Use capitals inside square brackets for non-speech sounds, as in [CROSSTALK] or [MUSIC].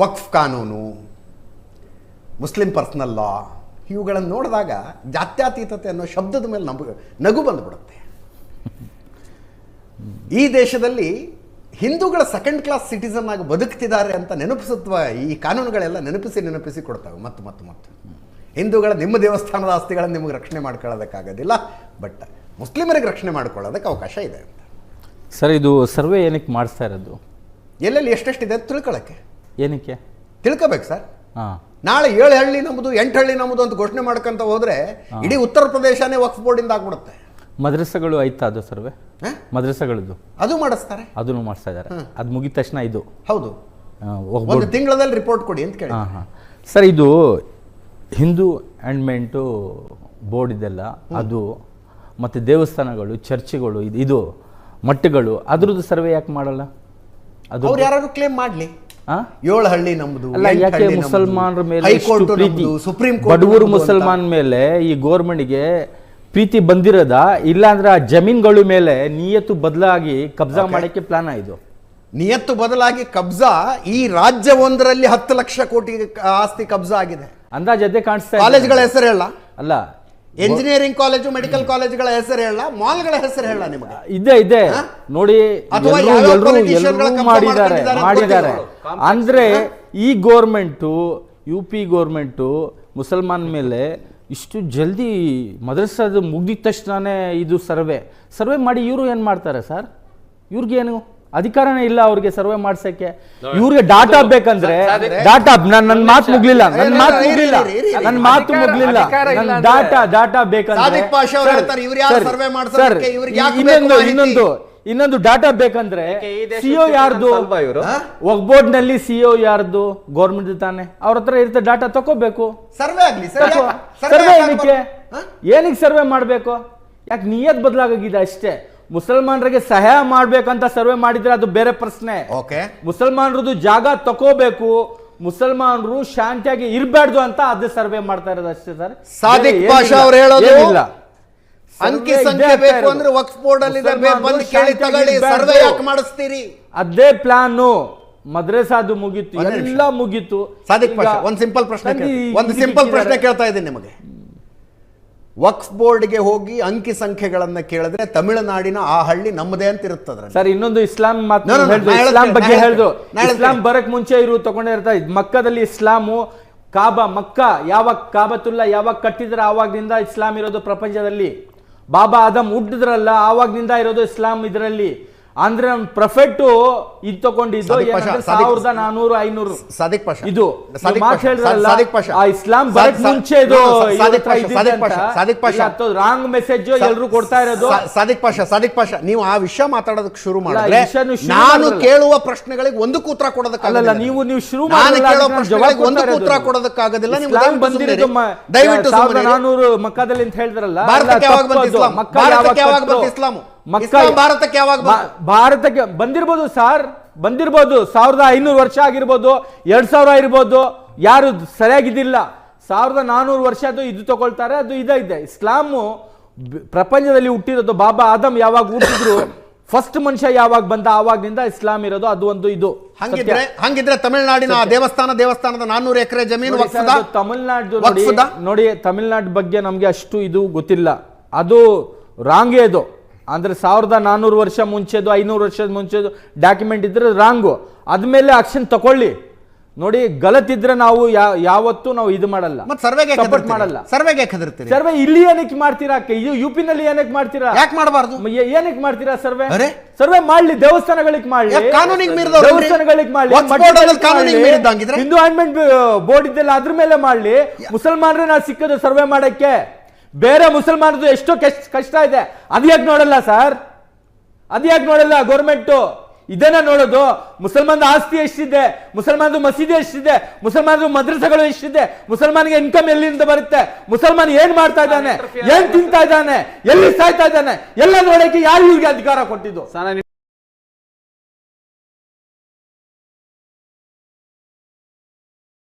ವಕ್ಫ್ ಕಾನೂನು Muslim personal law ಇವುಗಳನ್ನು ನೋಡಿದಾಗ ಜಾತ್ಯಾತೀತತೆ ಅನ್ನೋ ಶಬ್ದದ ಮೇಲೆ ನಮಗೆ ನಗು ಬಂದುಬಿಡುತ್ತೆ. ಈ ದೇಶದಲ್ಲಿ ಹಿಂದೂಗಳ ಸೆಕೆಂಡ್ ಕ್ಲಾಸ್ ಸಿಟಿಸನ್ ಆಗಿ ಬದುಕ್ತಿದ್ದಾರೆ ಅಂತ ನೆನಪಿಸುತ್ತವ ಈ ಕಾನೂನುಗಳೆಲ್ಲ ನೆನಪಿಸಿ ನೆನಪಿಸಿ ಕೊಡ್ತವೆ ಮತ್ತು ಮತ್ತು ಮತ್ತು. ಹಿಂದೂಗಳ ನಿಮ್ಮ ದೇವಸ್ಥಾನದ ಆಸ್ತಿಗಳನ್ನು ನಿಮಗೆ ರಕ್ಷಣೆ ಮಾಡ್ಕೊಳ್ಳೋದಕ್ಕಾಗೋದಿಲ್ಲ ಬಟ್ ಮುಸ್ಲಿಮರಿಗೆ ರಕ್ಷಣೆ ಮಾಡ್ಕೊಳ್ಳೋದಕ್ಕೆ ಅವಕಾಶ ಇದೆ ಅಂತ. ಸರ್ ಇದು ಸರ್ವೆ ಏನಕ್ಕೆ ಮಾಡಿಸ್ತಾ ಇರೋದು? ಎಲ್ಲೆಲ್ಲಿ ಎಷ್ಟೆಷ್ಟಿದೆ ಅಂತ ತಿಳ್ಕೊಳ್ಳೋಕ್ಕೆ. ಏನಕ್ಕೆ? ತಿಳ್ಕೊಬೇಕು ಸರ್. ಹಾಂ. ನಾಳೆ ಏಳು ಹಳ್ಳಿ ನಮ್ಮದು ಎಂಟು ಹಳ್ಳಿ ನಮ್ಮದು ಅಂತ ಘೋಷಣೆ ಮಾಡ್ಕೊಂತ ಹೋದ್ರೆ ಇಡೀ ಉತ್ತರ ಪ್ರದೇಶನೇ ವಕ್ಫ್ ಬೋರ್ಡಿಂದ ಆಗ್ಬಿಡುತ್ತೆ. ಮದ್ರಸಗಳು ಆಯ್ತಾ ಅದು ಸರ್ವೆ? ಮದ್ರಸಗಳದ್ದು? ಅದು ಮಾಡಿಸ್ತಾರೆ. ಅದನ್ನು ಮಾಡಿಸ್ತಾ ಇದ್ದಾರೆ. ಅದು ಮುಗಿದ ತಕ್ಷಣ ಇದು. ಹೌದು. ಒಂದು ತಿಂಗಳಲ್ಲಿ ರಿಪೋರ್ಟ್ ಕೊಡಿ ಅಂತ ಕೇಳಿ ಹಾಂ ಹಾಂ. ಸರ್ ಇದು ಹಿಂದೂ ಆ್ಯಂಡ್ಮೆಂಟು ಬೋರ್ಡ್ ಇದೆಲ್ಲ ಅದು ಮತ್ತು ದೇವಸ್ಥಾನಗಳು ಚರ್ಚ್ಗಳು ಇದು ಇದು ಮಠಗಳು ಅದ್ರದ್ದು ಸರ್ವೆ ಯಾಕೆ ಮಾಡಲ್ಲ? ಅದು ಯಾರು ಕ್ಲೇಮ್ ಮಾಡ್ಲಿ. ಏಳು ಹಳ್ಳಿ ನಮ್ದು ಅಲ್ಲ ಯಾಕೆ ಮುಸಲ್ಮಾನರ ಮೇಲೆ ಹೈಕೋರ್ಟ್ ನಮ್ದು, ಸುಪ್ರೀಂ ಕೋರ್ಟ್ ಬಡವರು. ಮುಸಲ್ಮಾನ್ ಮೇಲೆ ಈ ಗೋರ್ಮೆಂಟ್ಗೆ ಪ್ರೀತಿ ಬಂದಿರೋದ? ಇಲ್ಲ ಅಂದ್ರೆ ಆ ಜಮೀನ್ಗಳ ಮೇಲೆ ನಿಯತ್ತು ಬದಲಾಗಿ ಕಬ್ಜಾ ಮಾಡಕ್ಕೆ ಪ್ಲಾನ್ ಇದು? ನಿಯತ್ತು ಬದಲಾಗಿ ಕಬ್ಜಾ ಈ ರಾಜ್ಯವೊಂದರಲ್ಲಿ ಹತ್ತು ಲಕ್ಷ ಕೋಟಿ ಆಸ್ತಿ ಕಬ್ಜಾ ಆಗಿದೆ. ಅಂದಾಜ್ ಅದೇ ಕಾಣಿಸ್ತಾ. ಕಾಲೇಜ್ಗಳ ಹೆಸರು ಹೇಳ. ಅಲ್ಲ ಎಂಜಿನಿಯರಿಂಗ್ ಕಾಲೇಜು ಮೆಡಿಕಲ್ ಕಾಲೇಜುಗಳ ಹೆಸರು ಹೇಳ. ಮಾಲ್ಗಳ ಹೆಸರು ಹೇಳ ನಿಮಗೆ. ಇದೆ ಇದೆ. ನೋಡಿ ಅಥವಾ ಮಾಡಿದ್ದಾರೆ ಮಾಡಿದ್ದಾರೆ. ಅಂದ್ರೆ ಈ ಗೋರ್ಮೆಂಟು ಯು ಪಿ ಗೋರ್ಮೆಂಟು ಮುಸಲ್ಮಾನ್ ಮೇಲೆ ಇಷ್ಟು ಜಲ್ದಿ ಮದ್ರಸದ ಮುಗಿದ ತಕ್ಷಣನೇ ಇದು ಸರ್ವೆ. ಸರ್ವೆ ಮಾಡಿ ಇವರು ಏನು ಮಾಡ್ತಾರೆ ಸರ್? ಇವ್ರಿಗೇನು ಅಧಿಕಾರನೇ ಇಲ್ಲ ಅವ್ರಿಗೆ ಸರ್ವೆ ಮಾಡ್ಸಕ್ಕೆ. ಇವ್ರಿಗೆ ಡಾಟಾ ಬೇಕಂದ್ರೆ ಡಾಟಾ ನನ್ನ ನನ್ನ ಮಾತು ಮುಗ್ಲಿಲ್ಲ ನನ್ನ ಮಾತು ಮುಗ್ಲಿಲ್ಲ. ನನ್ನ ಮಾತು ಮುಗ್ಲಿಲ್ಲ. ನನ್ನ ಡಾಟಾ ಡಾಟಾ ಬೇಕಂದ್ರೆ ಇನ್ನೊಂದು? ಇನ್ನೊಂದು ಇನ್ನೊಂದು ಡಾಟಾ ಬೇಕಂದ್ರೆ ಸಿಒ ಯಾರ್ದು? ಒಗ್ಬೋರ್ಡ್ನಲ್ಲಿ ಸಿಒ ಯಾರ್ದು? ಗೌರ್ಮೆಂಟ್ ತಾನೆ. ಅವ್ರ ಹತ್ರ ಇರುತ್ತೆ ಡಾಟಾ ತಕೋಬೇಕು. ಸರ್ವೆ ಆಗ್ಲಿ ಸರ್ವೆ ಏನಕ್ಕೆ? ಏನಕ್ಕೆ ಸರ್ವೆ ಮಾಡಬೇಕು? ಯಾಕೆ ನಿಯತ್ ಬದಲಾಗಿದೆ ಅಷ್ಟೇ. ಮುಸಲ್ಮಾನರಿಗೆ ಸಹಾಯ ಮಾಡ್ಬೇಕಂತ ಸರ್ವೆ ಮಾಡಿದ್ರೆ ಅದು ಬೇರೆ ಪ್ರಶ್ನೆ. ಓಕೆ. ಮುಸಲ್ಮಾನರದು ಜಾಗ ತಕೋಬೇಕು. ಮುಸಲ್ಮಾನರು ಶಾಂತಿಯಾಗಿ ಇರಬಾರ್ದು ಅಂತ ಅದು ಸರ್ವೆ ಮಾಡ್ತಾ ಇರೋದು ಅಷ್ಟೇ ಸರ್. ಸಾದಿಕ್ ಪಾಷಾ ಅವ್ರು ಹೇಳೋದು ಏನಿಲ್ಲ. ಅಂಕಿ ಸಂಖ್ಯೆ ಬೇಕು ಅಂದ್ರೆ ವಕ್ಫ್ ಬೋರ್ಡ್ ಅಲ್ಲಿ ಬಂದು ಕೇಳಿ ತಗೊಳ್ಳಿ. ಸರ್ವೆ ಯಾಕೆ ಮಾಡಿಸ್ತೀರಿ? ಅದೇ ಪ್ಲಾನ್ ಮದ್ರಸಾದು ಮುಗೀತು. ಎಲ್ಲ ಮುಗೀತು. ಸಾದಿಕ್ ಪಾಷಾ ಒಂದು ಸಿಂಪಲ್ ಪ್ರಶ್ನೆ ಒಂದು ಸಿಂಪಲ್ ಪ್ರಶ್ನೆ ಕೇಳ್ತಾ ಇದ್ದೀನಿ ನಿಮಗೆ. ವಕ್ಫ್ ಬೋರ್ಡ್ಗೆ ಹೋಗಿ ಅಂಕಿ ಸಂಖ್ಯೆಗಳನ್ನ ಕೇಳಿದ್ರೆ ತಮಿಳುನಾಡಿನ ಆ ಹಳ್ಳಿ ನಮ್ಮದೇ ಅಂತ ಇರುತ್ತದ್ರ ಸರ್ ಇನ್ನೊಂದು ಇಸ್ಲಾಂ ಮಾತು ಇಸ್ಲಾಂ ಬಗ್ಗೆ ಹೇಳಿದ್ರು. ಇಸ್ಲಾಂ ಬರಕ್ ಮುಂಚೆ ಇರು ತಗೊಂಡೇ ಇರ್ತಾ ಇದ್ ಮಕ್ಕದಲ್ಲಿ ಇಸ್ಲಾಮು ಕಾಬಾ ಮಕ್ಕ ಯಾವಾಗ ಕಾಬತುಲ್ಲ ಯಾವಾಗ ಕಟ್ಟಿದ್ರ ಆವಾಗಿಂದ ಇಸ್ಲಾಂ ಇರೋದು ಪ್ರಪಂಚದಲ್ಲಿ. ಬಾಬಾ ಆದಮ್ ಹುಟ್ಟಿದ್ರಲ್ಲ ಆವಾಗ್ನಿಂದ ಇರೋದು ಇಸ್ಲಾಂ ಇದರಲ್ಲಿ. ಅಂದ್ರೆ ನಮ್ ಪ್ರೊಫೆಟ್ ಇದು ತಗೊಂಡಿದ್ದು ಪಾಷಾ, ಸಾವಿರದ ನಾನೂರು ಐನೂರು ಸದಿಕ್ ಪಶ ಇದು ಸದಿಕ್ ಪಾಷಾ, ಇಸ್ಲಾಂ ಬರಕ್ ಮುಂಚೆ ಇದು ಸದಿಕ್ ಪಾಷಾ, ಪಾಷಾ, ಪಾಷಾ. ರಾಂಗ್ ಮೆಸೇಜ್ ಎಲ್ಲರೂ ಕೊಡ್ತಾ ಇರೋದು ಸದಿಕ್ ಸಾದಿಕ್ ಸದಿಕ್ ಪಶ ಪಾಷಾ ನೀವು ಆ ವಿಷಯ ಮಾತಾಡೋದಕ್ಕೆ ಶುರು ಮಾಡಿದ್ರೆ ನಾನು ಕೇಳುವ ಪ್ರಶ್ನೆಗಳಿಗೆ ಒಂದಕ್ಕೂ ಉತ್ತರ ಕೊಡೋದಕ್ಕಾಗಲ್ಲ ನೀವು- ನೀವು ಶುರು ನಾನು ಕೇಳೋ ಪ್ರಶ್ನೆಗಳಿಗೆ ಒಂದಕ್ಕೂ ಉತ್ತರ. ಕೊಡೋದಕ್ಕಾಗೋದಿಲ್ಲ ನೀವು ಬಂದಿರೋದು. ದಯವಿಟ್ಟು ಸಾವಿರದ ನಾನೂರು ಮಕ್ಕದಲ್ಲಿ ಅಂತ ಹೇಳಿದ್ರಲ್ಲ ಭಾರತಕ್ಕೆ ಯಾವಾಗ ಬಂತು. ಇಸ್ಲಾಂ? ಭಾರತಕ್ಕೆ ಯಾವಾಗ ಬಂತು? ಇಸ್ಲಾಂ? ಮಕ್ಕ ಇಸ್ಲಾಂ ಭಾರತಕ್ಕೆ ಯಾವಾಗ? ಭಾರತಕ್ಕೆ ಬಂದಿರ್ಬೋದು ಸರ್ ಬಂದಿರ್ಬೋದು. ಸಾವಿರದ ಐನೂರು ವರ್ಷ ಆಗಿರ್ಬೋದು ಎರಡ್ ಸಾವಿರ ಇರ್ಬೋದು. ಯಾರು ಸರಿಯಾಗಿದ್ದಿಲ್ಲ. ಸಾವಿರದ ನಾನ್ನೂರು ವರ್ಷ ಅದು ಇದು ತಗೊಳ್ತಾರೆ ಅದು ಇದೇ ಇದೆ ಇಸ್ಲಾಮು ಪ್ರಪಂಚದಲ್ಲಿ ಹುಟ್ಟಿರೋದು ಬಾಬಾ ಆದಮ್ ಯಾವಾಗ ಹುಟ್ಟಿದ್ರು [COUGHS] ಫಸ್ಟ್ ಮನುಷ್ಯ ಯಾವಾಗ ಬಂದ ಆವಾಗಿಂದ ಇಸ್ಲಾಂ ಇರೋದು ಅದು ಒಂದು ಇದು. ಹಂಗಿದ್ರೆ ಹಂಗಿದ್ರೆ ತಮಿಳುನಾಡಿನ ದೇವಸ್ಥಾನ ದೇವಸ್ಥಾನದ ನಾನ್ನೂರು ಎಕರೆ ಜಮೀನು ತಮಿಳ್ನಾಡು ನೋಡಿ? ನೋಡಿ ತಮಿಳ್ನಾಡು ಬಗ್ಗೆ ನಮ್ಗೆ ಅಷ್ಟು ಇದು ಗೊತ್ತಿಲ್ಲ. ಅದು ರಾಂಗೇ ಅದು. ಅಂದ್ರೆ ಸಾವಿರದ ನಾನ್ನೂರು ವರ್ಷ ಮುಂಚೆದು ಐನೂರು ವರ್ಷದ ಮುಂಚೆದು ಡಾಕ್ಯುಮೆಂಟ್ ಇದ್ದರೆ ರಾಂಗು ಅದ್ಮೇಲೆ ಆಕ್ಷನ್ ತಕೊಳ್ಳಿ. ನೋಡಿ ಗಲತ್ ಇದ್ರೆ ನಾವು ಯಾವತ್ತೂ ನಾವು ಇದು ಮಾಡಲ್ಲ. ಮತ್ತೆ ಸರ್ವೆಗೆ ಮಾಡಲ್ಲ. ಸರ್ವೆಗೆ ಸರ್ವೆ ಇಲ್ಲಿ ಏನಕ್ಕೆ ಮಾಡ್ತೀರಾ ಇದು ಯು ಪಿ ನಲ್ಲಿ ಏನಕ್ಕೆ ಮಾಡ್ತೀರಾ? ಯಾಕೆ ಮಾಡಬಾರ್ದು? ಏನಕ್ಕೆ ಮಾಡ್ತೀರಾ ಸರ್ವೆ? ಸರ್ವೆ ಮಾಡ್ಲಿ ದೇವಸ್ಥಾನಗಳಿಗೆ ಮಾಡ್ಲಿ? ದೇವಸ್ಥಾನಗಳಿಗೆ ಮಾಡ್ಲಿ? ಹಿಂದೂ ಬೋರ್ಡ್ ಇದೆಲ್ಲ ಅದ್ರ ಮೇಲೆ ಮಾಡ್ಲಿ. ಮುಸಲ್ಮಾನರೇ ನಾವು ಸಿಕ್ಕದು ಸರ್ವೆ ಮಾಡಕ್ಕೆ. ಬೇರೆ ಮುಸಲ್ಮಾನದು ಎಷ್ಟೋ ಕಷ್ಟ ಕಷ್ಟ ಇದೆ. ಅದು ಯಾಕೆ ನೋಡಲ್ಲ ಸರ್? ಅದು ಯಾಕೆ ನೋಡಲ್ಲ ಗೌರ್ಮೆಂಟು ಇದನ್ನ ನೋಡೋದು. ಮುಸಲ್ಮಾನದ ಆಸ್ತಿ ಎಷ್ಟಿದೆ? ಮುಸಲ್ಮಾನದು ಮಸೀದಿ ಎಷ್ಟಿದೆ? ಮುಸಲ್ಮಾನದು ಮದ್ರಸೆಗಳು ಎಷ್ಟಿದೆ? ಮುಸಲ್ಮಾನಿಗೆ ಇನ್ಕಮ್ ಎಲ್ಲಿಂದ ಬರುತ್ತೆ? ಮುಸಲ್ಮಾನ್ ಏನ್ ಮಾಡ್ತಾ ಇದ್ದಾನೆ? ಏನ್ ತಿಂತಾ ಇದ್ದಾನೆ? ಎಲ್ಲಿ ಸಾಯ್ತಾ ಇದ್ದಾನೆ? ಎಲ್ಲ ನೋಡಕ್ಕೆ ಯಾರು ಇವ್ರಿಗೆ ಅಧಿಕಾರ ಕೊಟ್ಟಿದ್ದು? ಸರ್